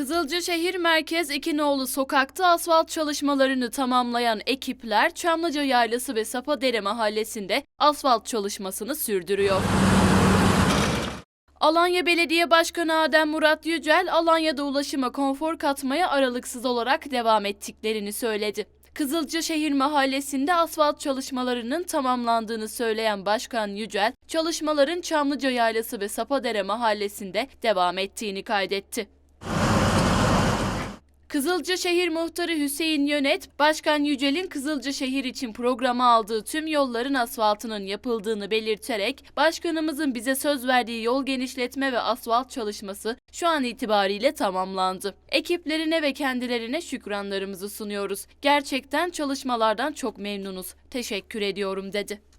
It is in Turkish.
Kızılcışehir Merkez İkinoğlu Sokak'ta asfalt çalışmalarını tamamlayan ekipler Çamlıca Yaylası ve Sapadere mahallesinde asfalt çalışmasını sürdürüyor. Alanya Belediye Başkanı Adem Murat Yücel, Alanya'da ulaşıma konfor katmaya aralıksız olarak devam ettiklerini söyledi. Kızılcışehir Mahallesi'nde asfalt çalışmalarının tamamlandığını söyleyen Başkan Yücel, çalışmaların Çamlıca Yaylası ve Sapadere Mahallesi'nde devam ettiğini kaydetti. Kızılcışehir Muhtarı Hüseyin Yönet, Başkan Yücel'in Kızılcışehir için programa aldığı tüm yolların asfaltının yapıldığını belirterek, Başkanımızın bize söz verdiği yol genişletme ve asfalt çalışması şu an itibariyle tamamlandı. Ekiplerine ve kendilerine şükranlarımızı sunuyoruz. Gerçekten çalışmalardan çok memnunuz. Teşekkür ediyorum dedi.